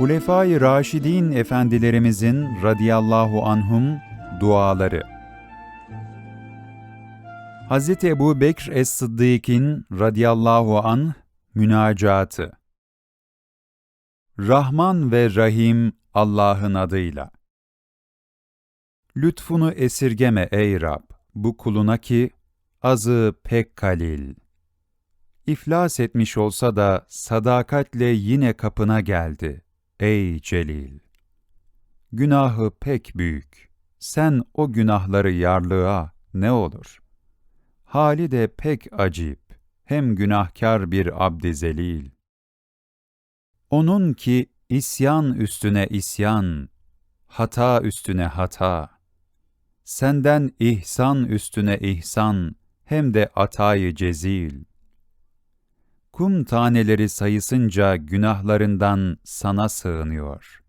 Hulefai Raşidin efendilerimizin radıyallahu anhum duaları. Hz. Ebu Bekr es-Sıddık'in radıyallahu anh münacatı. Rahman ve Rahim Allah'ın adıyla. Lütfunu esirgeme ey Rab, bu kuluna ki, azı pek kalil. İflas etmiş olsa da sadakatle yine kapına geldi, ey Celil. Günahı pek büyük, sen o günahları yarlığa ne olur? Hali de pek acip, hem günahkar bir abd-i zelil. Onun ki isyan üstüne isyan, hata üstüne hata, senden ihsan üstüne ihsan, hem de atayı cezil. Kum taneleri sayısınca günahlarından sana sığınıyor.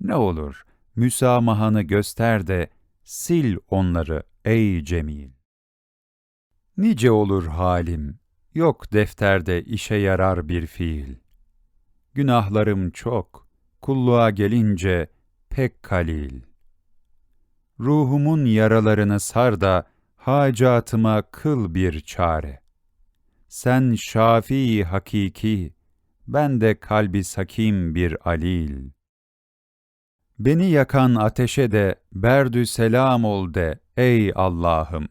Ne olur, müsamahanı göster de, sil onları ey Cemil. Nice olur halim, yok defterde işe yarar bir fiil. Günahlarım çok, kulluğa gelince pek kalil. Ruhumun yaralarını sar da, hacatıma kıl bir çare. Sen şafi hakiki, ben de kalbi sakim bir alil. Beni yakan ateşe de berdü selam ol de ey Allah'ım.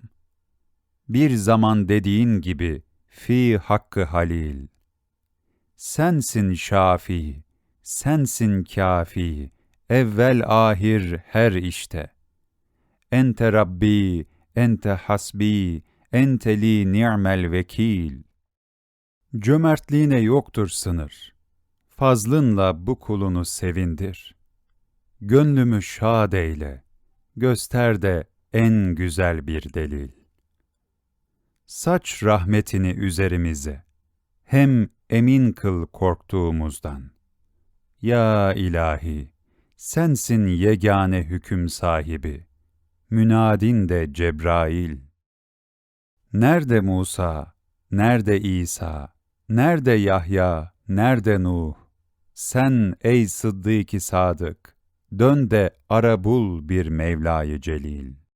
Bir zaman dediğin gibi fi hakkı halil. Sensin şafi, sensin kafi, evvel ahir her işte. Ente Rabbi, ente hasbi, ente li ni'mel vekil. Cömertliğine yoktur sınır. Fazlınla bu kulunu sevindir. Gönlümü şad eyle, göster de en güzel bir delil. Saç rahmetini üzerimize, hem emin kıl korktuğumuzdan. Ya ilahi, sensin yegane hüküm sahibi, münadin de Cebrail. Nerede Musa, nerede İsa, nerede Yahya, nerede Nuh? Sen ey Sıddık-ı Sadık, dön de ara bul bir Mevla-yı Celil.